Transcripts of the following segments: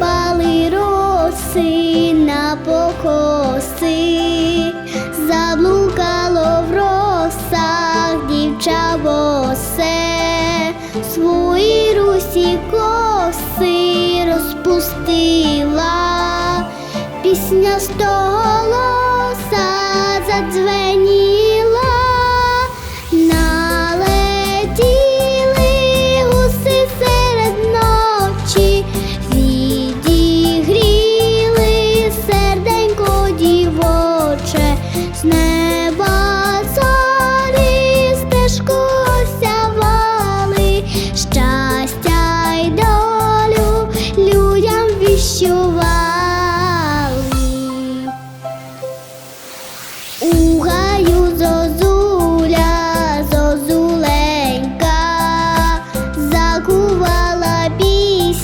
Пали роси на покоси, заблукало в росах дівча босе, свої русі коси розпустила, пісня стоголоса задзвеніла.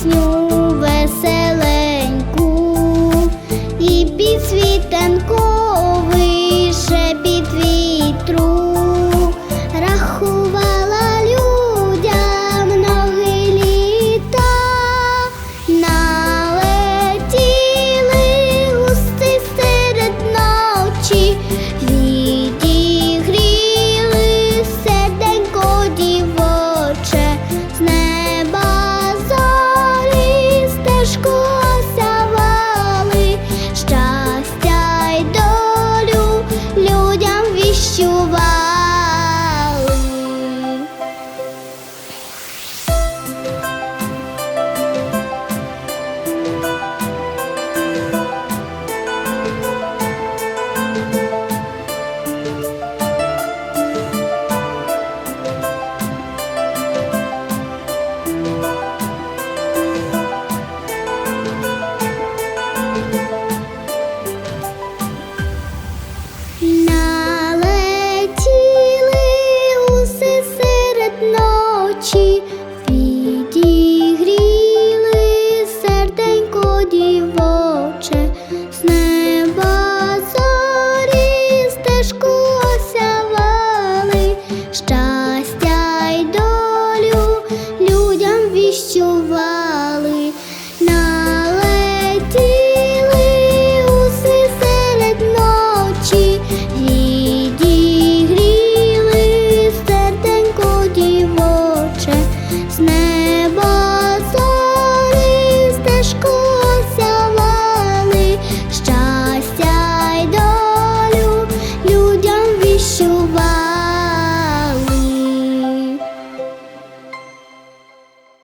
Señor. 起